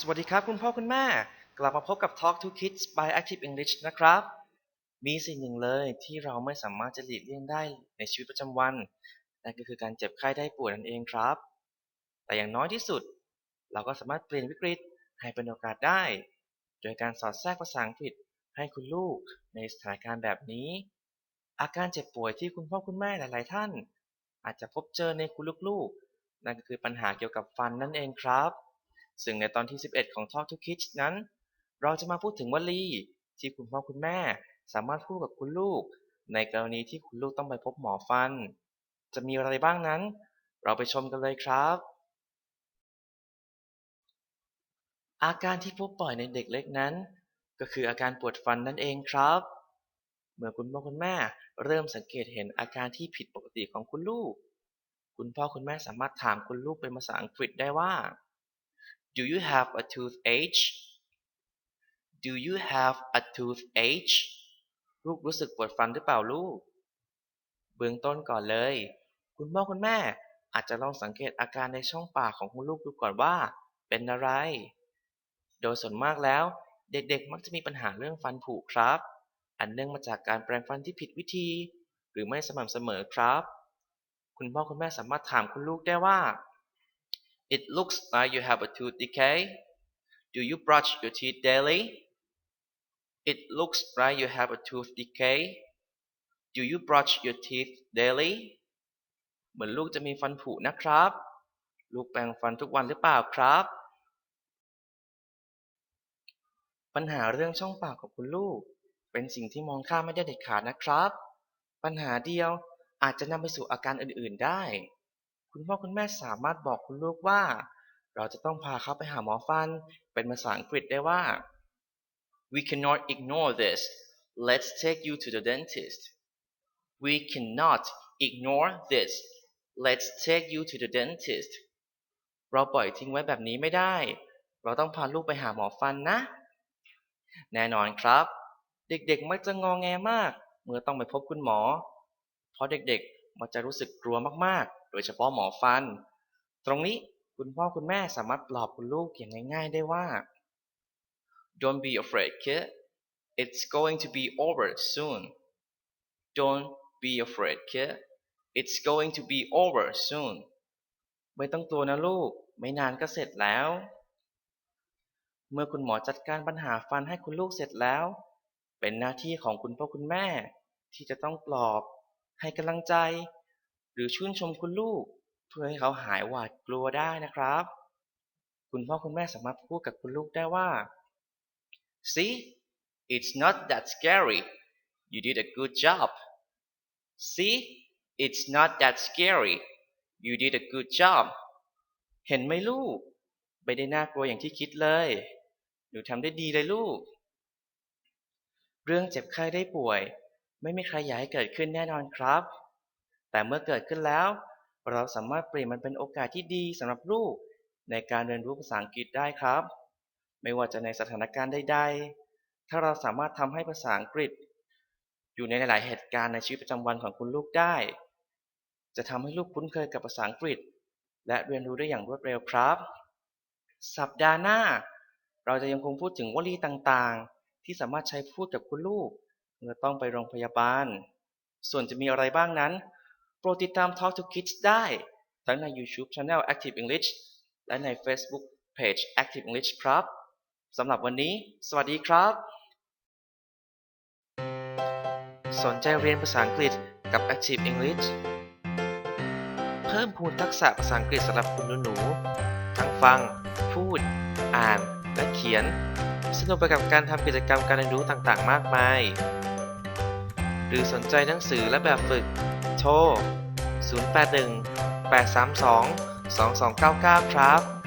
สวัสดีครับคุณพ่อคุณแม่ กลับมาพบกับ Talk to Kids by Active English นะครับ มีสิ่งหนึ่งเลยที่เราไม่สามารถจะหลีกเลี่ยงได้ในชีวิตประจำวันนั่นก็คือการเจ็บไข้ได้ป่วยนั่นเองครับ แต่อย่างน้อยที่สุด เราก็สามารถเปลี่ยนวิกฤตให้เป็นโอกาสได้ โดยการสอดแทรกภาษาอังกฤษให้คุณลูกในสถานการณ์แบบนี้ อาการเจ็บป่วยที่คุณพ่อคุณแม่หลาย ๆ ท่าน อาจจะพบเจอในคุณลูกๆนั่นก็คือปัญหาเกี่ยวกับฟันนั่นเองครับ ซึ่งในตอนที่ 11 ของ Talk to Kids นั้น เราจะมาพูดถึงวลีที่คุณพ่อคุณแม่ สามารถพูดกับคุณลูก ในกรณีที่คุณลูกต้องไปพบหมอฟัน จะมีอะไรบ้างนั้น เราไปชมกันเลยครับ อาการที่พบบ่อยในเด็กเล็กนั้น ก็คืออาการปวดฟันนั่นเองครับ เมื่อคุณพ่อคุณแม่ เริ่มสังเกตเห็นอาการที่ผิดปกติของคุณลูก คุณพ่อคุณแม่สามารถถามคุณลูกเป็นภาษาอังกฤษได้ว่า Do you have a toothache Do you have a toothache ลูกรู้สึกปวดฟันหรือเปล่าลูก เบื้องต้นก่อนเลย คุณพ่อคุณแม่อาจจะลองสังเกตอาการในช่องปากของคุณลูกดูก่อนว่า เป็นอะไร โดยส่วนมากแล้ว เด็กๆ มักจะมีปัญหาเรื่องฟันผุครับ อันเนื่องมาจากการแปรงฟันที่ผิดวิธี หรือไม่สม่ำเสมอครับ คุณพ่อคุณแม่สามารถถามคุณลูกได้ว่า It looks like you have a tooth decay. Do you brush your teeth daily? It looks like you have a tooth decay. Do you brush your teeth daily? เหมือนลูกจะมีฟันผุนะครับ ลูกแปรงฟันทุกวันหรือเปล่าครับ ปัญหาเรื่องช่องปากของคุณลูก เป็นสิ่งที่มองข้ามไม่ได้เด็ดขาดนะครับ ปัญหาเดียวอาจจะนำไปสู่อาการอื่น ๆ ได้ คุณพ่อคุณแม่สามารถบอกคุณลูกว่า เราจะต้องพาเขาไปหาหมอฟัน เป็นภาษาอังกฤษได้ว่า We cannot ignore this. Let's take you to the dentist. We cannot ignore this. Let's take you to the dentist. เราปล่อยทิ้งไว้แบบนี้ไม่ได้ เราต้องพาลูกไปหาหมอฟันนะ แน่นอนครับ เด็กๆมักจะงองแงมาก เมื่อต้องไปพบคุณหมอ เพราะเด็กๆมักจะรู้สึกกลัวมากๆ โดยเฉพาะหมอฟัน ตรงนี้คุณพ่อคุณแม่สามารถปลอบคุณลูกอย่างง่าย ๆได้ว่า Don't be afraid kid it's going to be over soon Don't be afraid kid it's going to be over soon ไม่ต้องกลัวนะลูก ไม่นานก็เสร็จแล้ว เมื่อคุณหมอจัดการปัญหาฟันให้คุณลูกเสร็จแล้ว เป็นหน้าที่ของคุณพ่อคุณแม่ ที่จะต้องปลอบ ให้กำลังใจ รือชื่นชมคุณลูก เพื่อให้เขาหายหวาดกลัวได้นะครับ คุณพ่อคุณแม่สามารถพูดกับคุณลูกได้ว่า See it's not that scary you did a good job See it's not that scary you did a good job เห็นไหมลูก ไม่ได้น่ากลัวอย่างที่คิดเลย หนูทำได้ดีเลยลูก เรื่องเจ็บไข้ได้ป่วย ไม่มีใครอยากให้เกิดขึ้นแน่นอนครับ แต่เมื่อเกิดขึ้นแล้ว เราสามารถเปลี่ยนมันเป็นโอกาสที่ดีสำหรับลูก ในการเรียนรู้ภาษาอังกฤษได้ครับ ไม่ว่าจะในสถานการณ์ใดๆ ถ้าเราสามารถทำให้ภาษาอังกฤษ อยู่ในหลาย ๆ เหตุการณ์ในชีวิตประจำวันของคุณลูกได้ จะทำให้ลูกคุ้นเคยกับภาษาอังกฤษ และเรียนรู้ได้อย่างรวดเร็วครับ สัปดาห์หน้า เราจะยังคงพูดถึงวลีต่างๆ ที่สามารถใช้พูดกับคุณลูกเมื่อต้องไปโรงพยาบาล ส่วนจะมีอะไรบ้างนั้น โปรดติดตาม Talk to Kids ได้ ทั้งใน YouTube Channel Active English และใน Facebook Page Active English ครับสำหรับวันนี้ สวัสดีครับ สนใจเรียนภาษาอังกฤษกับ Active English เพิ่มพูนทักษะภาษาอังกฤษสำหรับคุณหนูๆทั้งฟัง พูด อ่าน และเขียน สนุกไปกับการทำกิจกรรมการเรียนรู้ต่างๆ มากมาย หรือสนใจหนังสือและแบบฝึก โทร 081 832 2299 ครับ